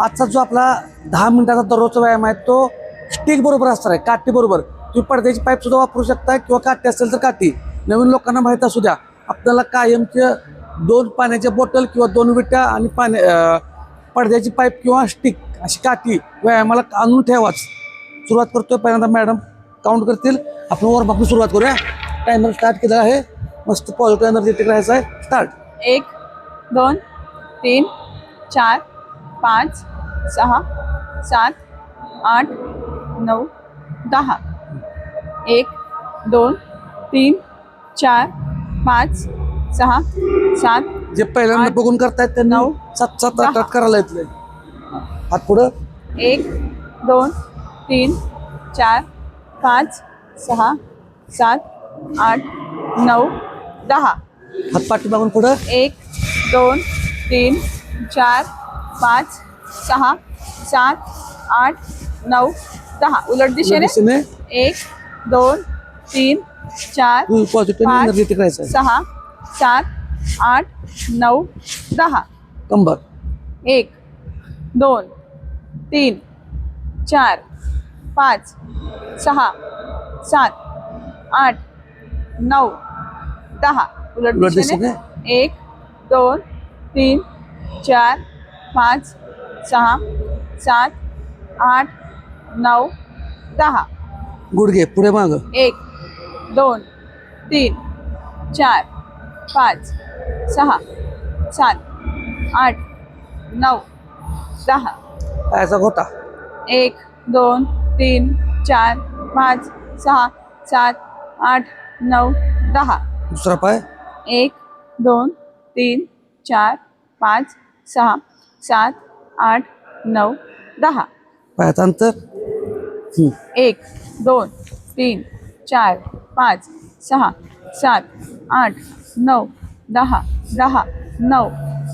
आजचा जो आपला दहा मिनिटाचा दररोजचा व्यायाम आहे तो स्टिक बरोबर असणार आहे काठी बरोबर. तुम्ही पडद्याची पाईप सुद्धा वापरू शकता किंवा काठी असेल तर काठी. नवीन लोकांना माहीत असू द्या. आपल्याला कायमचे दोन पाण्याच्या बॉटल किंवा दोन विट्या आणि पाण्या पडद्याची पाईप किंवा स्टिक अशी काठी व्यायामाला आणून ठेवाच. सुरुवात करतोय पहिल्यांदा मॅडम काउंट करतील. आपण वॉर्मअप सुरुवात करूया. टायमर स्टार्ट केलेला आहे. मस्त पॉझिटिव्ह एनर्जेटिक राहायचं आहे. स्टार्ट एक दोन तीन चार. पाच सहा सात आठ नऊ दहा. एक दोन तीन चार पाच सहा सात जे पहिल्यांदा आठ, बघून करतायत त्यांना नऊ, सात सात आठ दहा. आठ करायला येतलंय हात पुढं. एक दोन तीन चार पाच सहा सात आठ नऊ दहा. हात पाठी मागून पुढं. एक दोन तीन चार पाच सहा सात आठ नऊ दहा। उलट दिशेने एक दोन तीन चार पाच, सहा सात आठ नऊ दहा। कंबर. एक दोन तीन चार पाच सहा सात आठ नऊ दहा। उलट उलट दिशेने. एक दोन तीन चार पाच सहा सात आठ नऊ दहा. गुडघे पुढे माग. एक दोन तीन चार पाच सहा सात आठ नऊ दहा. पायाचा घोटा. एक दोन तीन चार पाच सहा सात आठ नऊ दहा. दुसरा पाय. एक दोन तीन चार पाच सहा सात आठ नऊ दहा. पायाचा अंतर. एक दोन तीन चार पाच सहा सात आठ नऊ दहा दहा नऊ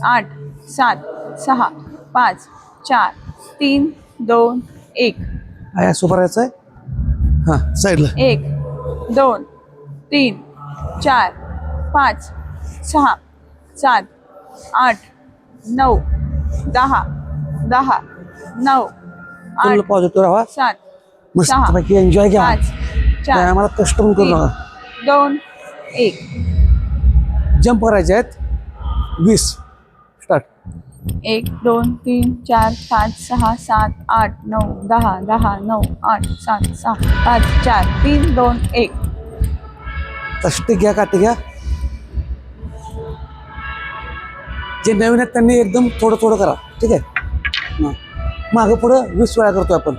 आठ सात सहा पाच चार तीन दोन एक. उभा राहायचा आहे? हा साईडला. एक दोन तीन चार पाच सहा सात आठ नऊ दहा दहा नऊ फुल पॉझिटिव्ह राहा. सात मस्त पैकी एन्जॉय घ्या. पाच चार व्यायामाला कष्ट पण करू नका. दोन एक. जंप करायचे आहेत. वीस. स्टार्ट एक दोन तीन चार पाच सहा सात आठ नऊ दहा दहा नऊ आठ सात सहा पाच चार तीन दोन एक. तष्टी घ्या काठी घ्या. जे नवीन आहेत त्यांनी एकदम थोडं थोडं करा. ठीक आहे? मागं पुढं वीस वेळा करतो आपण.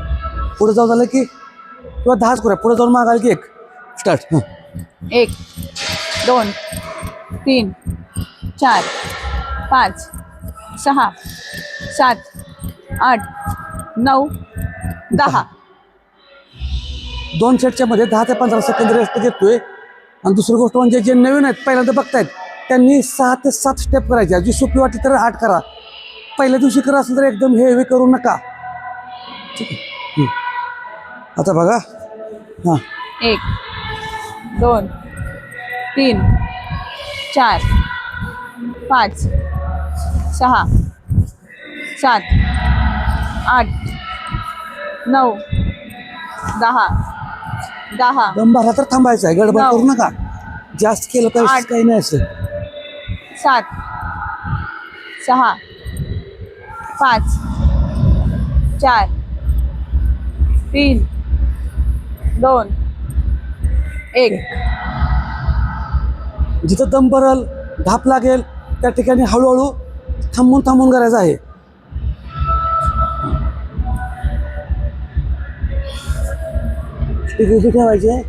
पुढे जाऊन झालं की किंवा दहाच करूया. पुढे जाऊन मागाल की एक. स्टार्ट. हां. एक दोन तीन चार पाच सहा सात आठ नऊ दहा. दोन सेटच्या मध्ये दहा ते पंधरा सेकंद रेस्ट घेतोय. आणि दुसरी गोष्ट म्हणजे जे नवीन आहेत पहिल्यांदा बघतायत त्यांनी सहा ते सात स्टेप करायच्या जी सोपी वाटली तर आठ करा. पहिल्या दिवशी करा असेल तर एकदम हेवी करू नका. ठीक आहे. हं. आता बघा. हां. एक दोन तीन चार पाच सहा सात आठ नऊ दहा दहा भरला तर थांबायचं आहे. गडबड. करू नका. जास्त केलं. पाहिजे काही नाही असं. सात सहा पाच चार तीन दोन एक. जिथं दम भरल धाप लागेल त्या ठिकाणी हळूहळू थांबून थांबून करायचं आहे. स्टिक ठेवायची आहे.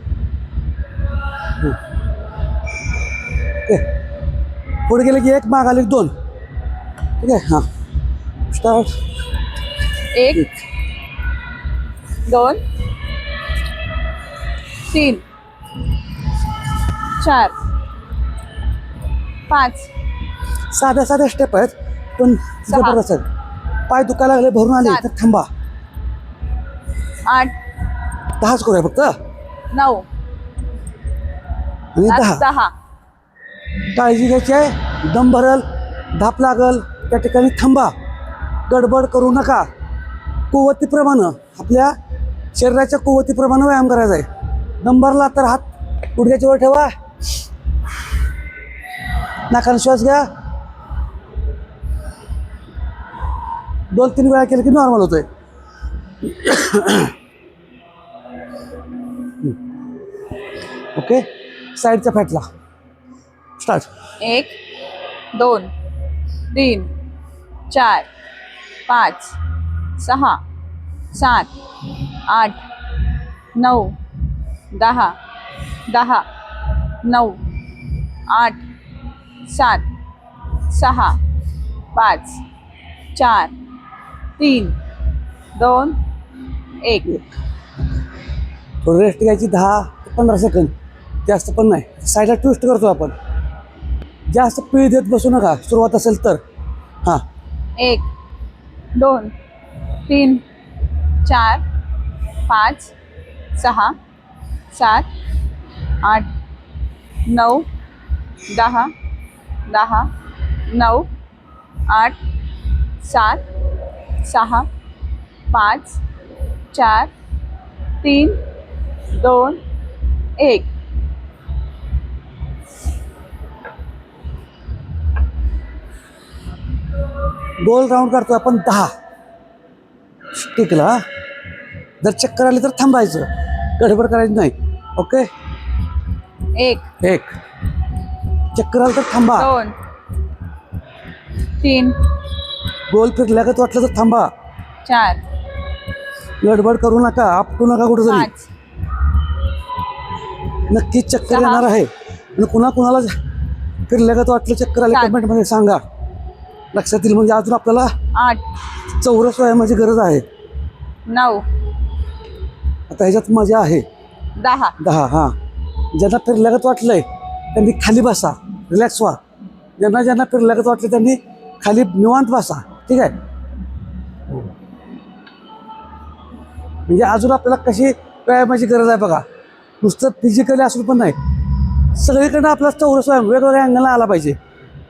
पुढे गेले की एक मागाले की दोन. ठीक आहे? हां. स्टार्ट. एक दोन तीन चार पाच. साध्या साध्या स्टेप आहेत पण. जबरदस्त आहेत. पाय दुखायला लागले भरून आले. तर थांबा. आठ. दहाच करूया फक्त? नऊ. आणि दहा. दहा. काळजी घ्यायची आहे. दम भरल धाप लागल त्या ठिकाणी थांबा. गडबड करू नका. कुवतीप्रमाणे आपल्या शरीराच्या कुवतीप्रमाणे व्यायाम करायचा आहे. नंबरला तर हात गुडघ्याच्या वर ठेवा. नाकाने श्वास घ्या. दोन तीन वेळा केलं की नॉर्मल होतोय. ओके? साईडच्या फॅटला. स्टार्ट. एक दोन तीन चार पाच सहा सात आठ नऊ दहा दहा नऊ आठ सात सहा पाच चार तीन दोन एक. थोडं रेस्ट घ्यायची दहा पंधरा सेकंद जास्त पण नाही. साईडला ट्विस्ट करतो आपण. जास्त पीळ देत बसू नका. सुरुवात असेल तर. हां. एक दोन तीन चार पाच सहा सात आठ नऊ दहा दहा नऊ आठ सात सहा पाच चार तीन दोन एक. गोल राऊंड काढतो आपण दहा. स्टिकला जर चक्कर आली तर थांबायचं. गडबड करायची नाही. ओके? एक. एक. चक्कर आलं तर थांबा. दोन. तीन. गोल फिरल्यागत वाटलं तर थांबा. चार. गडबड करू नका आपटू नका कुठं तरी पाच. नक्की चक्कर सहा. येणार आहे. आणि कुणा कुणाला फिरल्यागत वाटलं चक्कर आले सात. कमेंटमध्ये सांगा. लक्षात येईल. म्हणजे अजून आपल्याला आठ. चौरस व्यायामाची गरज आहे. नऊ. आता ह्याच्यात मजा आहे. दहा. दहा हां. ज्यांना फिरल्यागत वाटलंय त्यांनी खाली बसा रिलॅक्स व्हा. ज्यांना ज्यांना फिरल्यागत वाटलं त्यांनी खाली निवांत बसा. ठीक आहे? म्हणजे अजून आपल्याला कशी व्यायामाची गरज आहे बघा. नुसतं फिजिकली असून पण नाही. सगळीकडनं आपला चौरस व्यायाम वेगवेगळ्या अँगलला आला पाहिजे.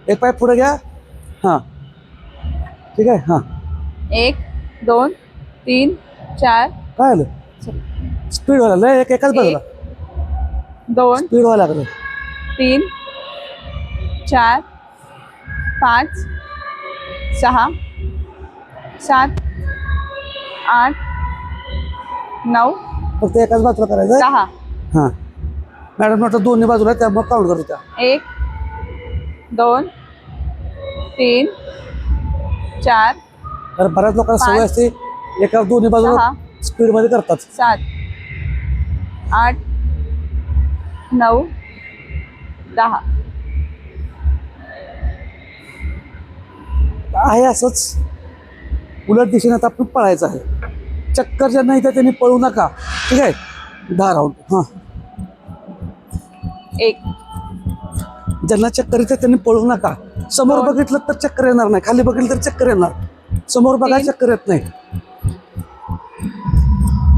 एक पाय पुढे घ्या. हां. ठीक आहे हां. एक दोन तीन चार. काय आलं? स्पीड व्हायला लय एक एकाच बाजूला. दोन स्पीड व्हायला लागलं. तीन चार पाच सहा सात आठ नऊ फक्त एकाच बाजूला करायचं? दहा हां. मॅडम म्हटलं दोन्ही बाजूला आहे, त्यामुळे काउंट करतो त्या एक दोन तीन चार कारण बऱ्याच लोकांना सवय पाच, असते एका दोन्ही बाजूला सहा. स्पीडमध्ये करतात. सात आठ नऊ दहा. आहे असंच. उलट दिशेने आता आपण पळायचं आहे. चक्कर ज्यांना इथं त्यांनी पळू नका. ठीक आहे? दहा राऊंड हां. एक ज्यांना चक्कर येते त्यांनी पळू नका. समोर दोन. बघितलं तर चक्कर येणार नाही. खाली बघितलं तर चक्कर येणार. समोर बघा. चक्कर येत नाही.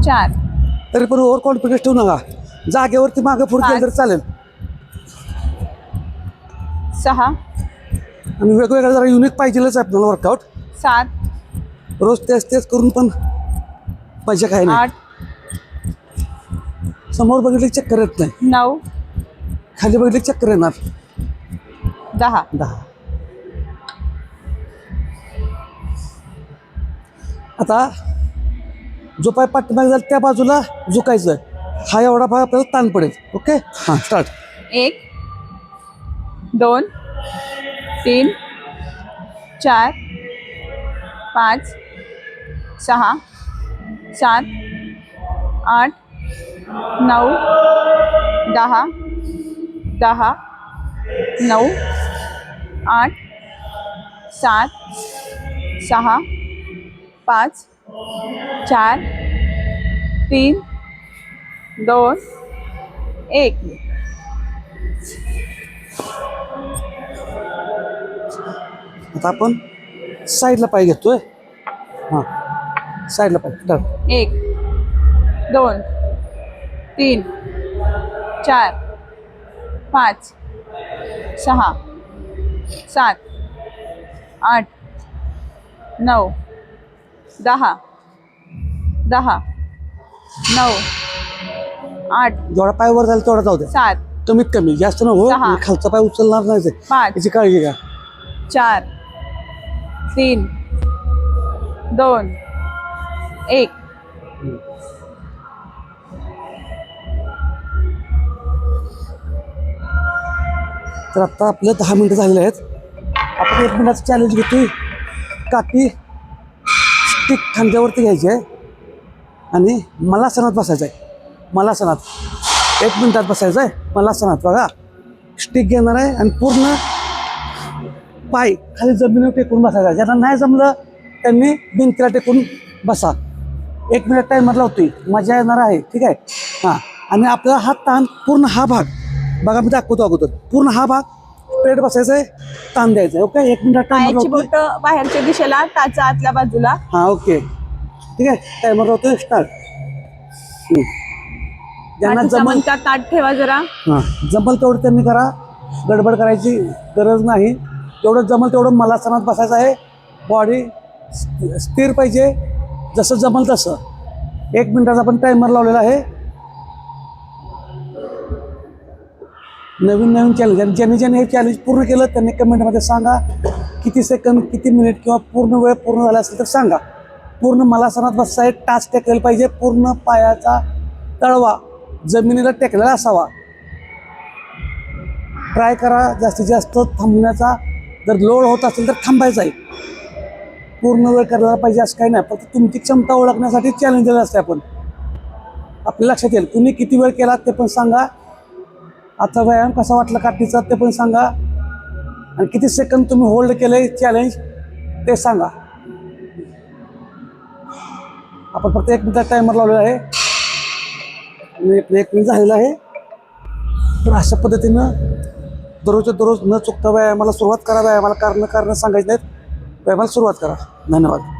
चार. तरी पण ओव्हर कॉन्फिडन्स ठेवू नका. जागेवरती मागे पुढे केलं तर. चालेल. सहा. आणि वेगवेगळं जरा युनिक पाहिजेलच आपल्याला वर्कआउट सात. रोज तेच तेच करून पण मजा काही नाही. आठ. समोर बघितलं चक्कर येत नाही. नऊ. खाली बघितलं चक्कर येणार. दहा. दहा. आता जो पाय पाठीमागे जाईल त्या बाजूला झुकायचं. हा एवढा भाग आपल्याला ताण पडेल. ओके? हां. स्टार्ट एक दोन तीन चार पाच सहा सात आठ नऊ दहा दहा नऊ आठ सात सहा पाच चार तीन दोन एक. आता आपण साईडला पाय घेतोय. हाँ. साईडला पाय. स्टार्ट एक दोन तीन चार पाच सहा. सात आठ नऊ दहा दहा नऊ आठ जेवढा पाय वर झाला तेवढा जाऊ द्या. सात कमीत कमी जास्त न हो सहा. खालचा पाय उचलणार नाही पाच याची काळजी घ्या. चार तीन दोन एक. तर आत्ता आपलं दहा मिनटं झालेले आहेत. आपण एक मिनिटाचं चॅलेंज घेतोय. काठी स्टिक खांद्यावरती घ्यायची. आहे आणि मला सणात बसायचं आहे. मला सणात एक मिनटात बसायचं आहे. मला सणात बघा. स्टिक घेणार आहे आणि पूर्ण पाय खाली जमिनीवर टेकून बसायचा आहे. ज्यांना नाही जमलं त्यांनी भिंतीला टेकून बसा. एक मिनिट टायमर लावतोय. मजा येणार आहे. ठीक आहे? हां. आणि आपला हा ताण पूर्ण हा भाग बघा मी दाखवतो अगोदर. पूर्ण हा भाग स्ट्रेट बसायचा आहे ताण द्यायचा आहे ओके एक मिनिट पायाची बोट बाहेरच्या दिशेला टाचा आतल्या बाजूला. हां ओके ठीक आहे? टायमर लावतोय स्टार्ट ज्यांना पाठीचा जमल मणका ताट ठेवा जरा. हां जमल तेवढं त्यांनी करा. गडबड करायची गरज नाही. जेवढं जमल तेवढं मला सणात बसायचं आहे. बॉडी स्थिर पाहिजे. जसं जमल तसं. एक मिनिटाचा आपण टायमर लावलेला आहे. नवीन नवीन चॅलेंज आणि ज्यांनी ज्यांनी हे चॅलेंज पूर्ण केलं त्यांनी कमेंटमध्ये सांगा किती सेकंद किती मिनिट किंवा पूर्ण वेळ पूर्ण झाला असेल तर सांगा. पूर्ण मला सणात बसचा एक टाच टेकलेला पाहिजे. पूर्ण पायाचा तळवा जमिनीला टेकलेला असावा. ट्राय करा जास्तीत जास्त थांबण्याचा. जर लोड होत असेल तर थांबायचा आहे. पूर्ण वेळ करायला पाहिजे असं काही नाही. फक्त तुमची क्षमता ओळखण्यासाठी चॅलेंज दिलं असते आपण. आपल्या लक्षात येईल. तुम्ही किती वेळ केला ते पण सांगा. आता व्यायाम कसा वाटला काठीचा ते पण सांगा. आणि किती सेकंद तुम्ही होल्ड केले चॅलेंज ते सांगा. आपण फक्त एक मिनिटात टायमर लावलेला आहे. आणि एक मिनिट झालेला आहे. तर अशा पद्धतीनं दररोजच्या दररोज न चुकता व्यायामाला सुरुवात करा. व्यायामाला कारण कारण सांगायचं नाहीत व्यायामाला सुरुवात करा. धन्यवाद.